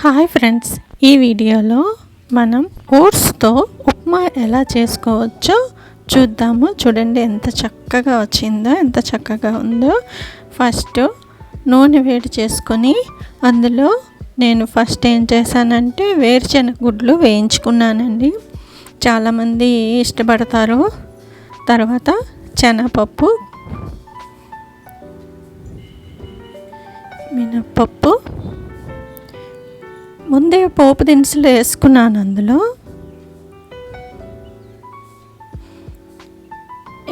Hi friends. ఈ వీడియోలో మనం ఓట్స్తో ఉప్మా ఎలా చేసుకోవచ్చో చూద్దాము. చూడండి ఎంత చక్కగా వచ్చిందో ఎంత చక్కగా ఉందో. ఫస్ట్ నూనె వేడి చేసుకొని అందులో నేను ఫస్ట్ ఏం చేశానంటే వేరుశెనగ గుడ్లు వేయించుకున్నానండి. చాలామంది ఇష్టపడతారు. తర్వాత శనగపప్పు మినప్పప్పు ముందే పోపు దినుసులు వేసుకున్నాను అందులో.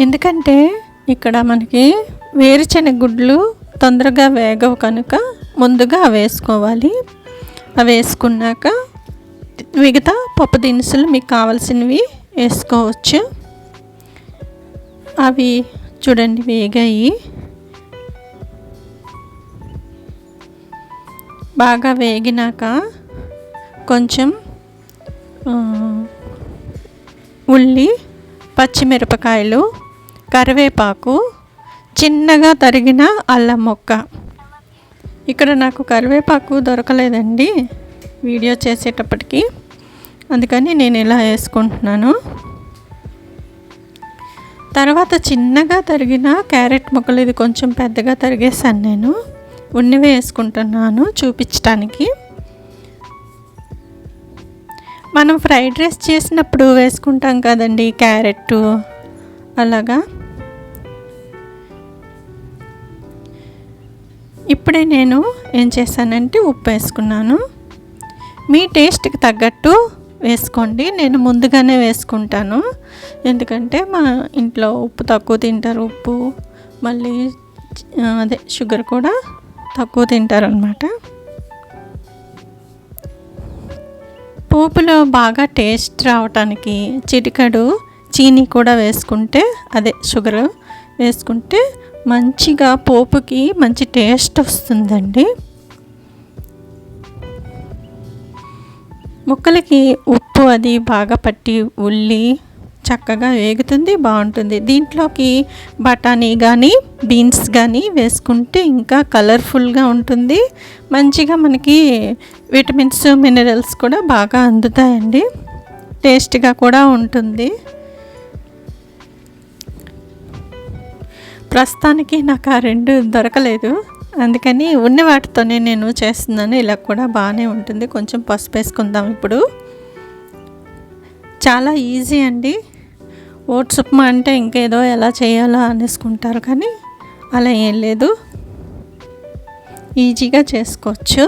ఎందుకంటే ఇక్కడ మనకి వేరుశెనగ గుడ్లు తొందరగా వేగవు కనుక ముందుగా అవి వేసుకోవాలి. అవి వేసుకున్నాక మిగతా పప్పు దినుసులు మీకు కావాల్సినవి వేసుకోవచ్చు. అవి చూడండి వేగాయి. బాగా వేగినాక కొంచెం ఉల్లి పచ్చిమిరపకాయలు కరివేపాకు చిన్నగా తరిగిన అల్లం మొక్క. ఇక్కడ నాకు కరివేపాకు దొరకలేదండి వీడియో చేసేటప్పటికి. అందుకని నేను ఇలా వేసుకుంటున్నాను. తర్వాత చిన్నగా తరిగిన క్యారెట్ ముక్కలు ఇది కొంచెం పెద్దగా తరిగేసాను నేను. ఉన్నివే వేసుకుంటున్నాను చూపించడానికి మనం ఫ్రైడ్ రైస్ చేసినప్పుడు వేసుకుంటాం కదండి క్యారెట్ అలాగా. ఇప్పుడే నేను ఏం చేశానంటే ఉప్పు వేసుకున్నాను. మీ టేస్ట్కి తగ్గట్టు వేసుకోండి నేను ముందుగానే వేసుకుంటాను. ఎందుకంటే మా ఇంట్లో ఉప్పు తక్కువ తింటారు ఉప్పు మళ్ళీ అదే షుగర్ కూడా తక్కువ తింటారు అన్నమాట పోపులో బాగా టేస్ట్ రావటానికి చిటికడు చీనీ కూడా వేసుకుంటే అదే షుగర్ వేసుకుంటే మంచిగా పోపుకి మంచి టేస్ట్ వస్తుందండి. ముక్కలకి ఉప్పు అది బాగా పట్టి ఉల్లి చక్కగా వేగుతుంది బాగుంటుంది. దీంట్లోకి బఠానీ కానీ బీన్స్ కానీ వేసుకుంటే ఇంకా కలర్ఫుల్గా ఉంటుంది. మంచిగా మనకి విటమిన్స్ మినరల్స్ కూడా బాగా అందుతాయండి. టేస్ట్గా కూడా ఉంటుంది. ప్రస్తుతానికి నాకు ఆ రెండు దొరకలేదు. అందుకని ఉన్న వాటితోనే నేను చేస్తున్నాను. ఇలా కూడా బాగానే ఉంటుంది. కొంచెం పసుపు వేసుకుందాం ఇప్పుడు. చాలా ఈజీ అండి. ఓట్స్ ఉప్మా అంటే ఇంకేదో ఎలా చేయాలో అనేసుకుంటారు కానీ అలా ఏం లేదు. ఈజీగా చేసుకోవచ్చు.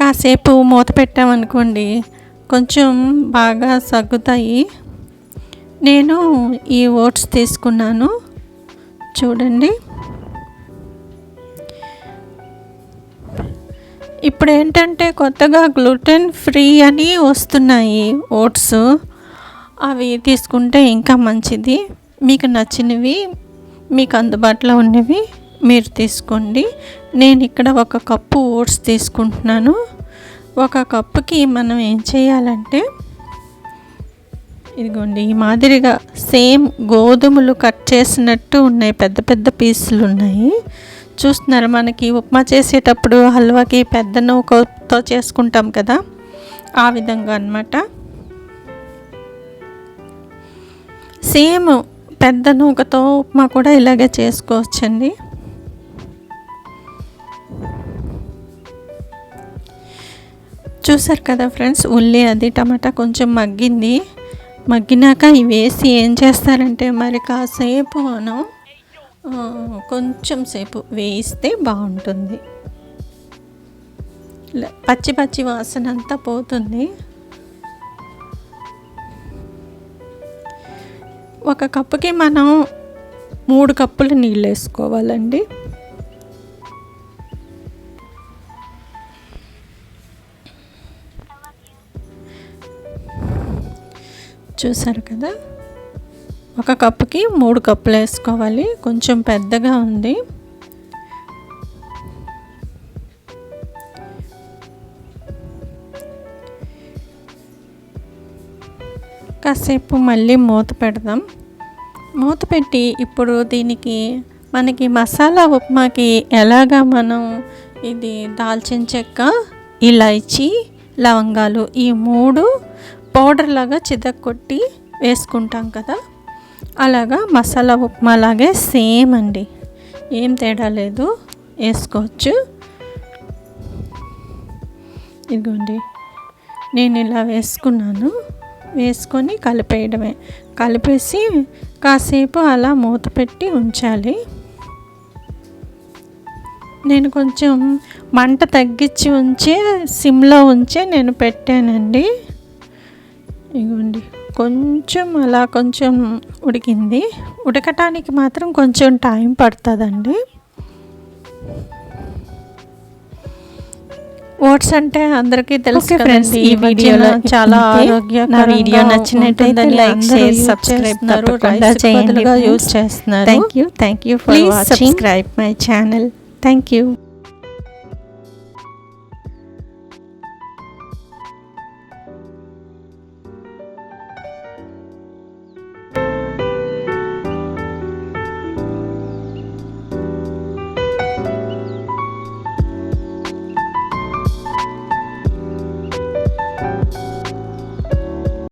కాసేపు మూత పెట్టామనుకోండి కొంచెం బాగా సగ్గుతాయి. నేను ఈ ఓట్స్ తీసుకున్నాను. చూడండి. ఇప్పుడు ఏంటంటే కొత్తగా గ్లూటెన్ ఫ్రీ అని వస్తున్నాయి ఓట్స్. అవి తీసుకుంటే ఇంకా మంచిది. మీకు నచ్చినవి మీకు అందుబాటులో ఉన్నవి మీరు తీసుకోండి. నేను ఇక్కడ ఒక కప్పు ఓట్స్ తీసుకుంటున్నాను. ఒక కప్పుకి మనం ఏం చేయాలంటే ఇదిగోండి ఈ మాదిరిగా సేమ్ గోధుమలు కట్ చేసినట్టు ఉన్నాయి పెద్ద పెద్ద పీసులు ఉన్నాయి. చూస్తున్నారు మనకి ఉప్మా చేసేటప్పుడు హల్వాకి పెద్ద నూకతో చేసుకుంటాం కదా? ఆ విధంగా అనమాట సేమ్ పెద్ద నూకతో ఉప్మా కూడా ఇలాగే చేసుకోవచ్చండి. చూసారు కదా ఫ్రెండ్స్ ఉల్లి అది టమాటా కొంచెం మగ్గింది. మగ్గినాక ఇవి వేసి ఏం చేస్తారంటే మరి కాసేపు మనం కొంచెం సేపు వేయిస్తే బాగుంటుంది. పచ్చి పచ్చి వాసన అంతా పోతుంది. ఒక కప్పుకి మనం మూడు కప్పులు నీళ్ళు వేసుకోవాలండి. చూసారు కదా? ఒక కప్పుకి మూడు కప్పులు వేసుకోవాలి. కొంచెం పెద్దగా ఉంది. కాసేపు మళ్ళీ మూత పెడదాం. మూత పెట్టి ఇప్పుడు దీనికి మనకి మసాలా ఉప్మాకి ఎలాగా మనం ఇది దాల్చిన చెక్క ఇలాచి లవంగాలు ఈ మూడు పౌడర్ లాగా చితక్కొట్టి వేసుకుంటాం కదా. అలాగా మసాలా ఉప్మా లాగే సేమ్ అండి. ఏం తేడా లేదు. వేసుకోవచ్చు. ఇదిగోండి. నేను ఇలా వేసుకున్నాను. వేసుకొని కలిపేయడమే. కలిపేసి కాసేపు అలా మూత పెట్టి ఉంచాలి. నేను కొంచెం మంట తగ్గించి ఉంచే సిమ్లో ఉంచే నేను పెట్టానండి. ఇగోండి కొంచెం అలా కొంచెం ఉడికింది ఉడకటానికి మాత్రం కొంచెం టైం పడుతుందండి ఓట్స్ అంటే అందరికీ తెలుసు కదండి ఈ వీడియోలో చాలా. ఆరోగ్య నా వీడియో నచ్చినట్టయితే like, share, subscribe తప్పకుండా చేయండి యూజ్. చేస్తున్నారు you. Thank you for please watching. Subscribe my channel thank you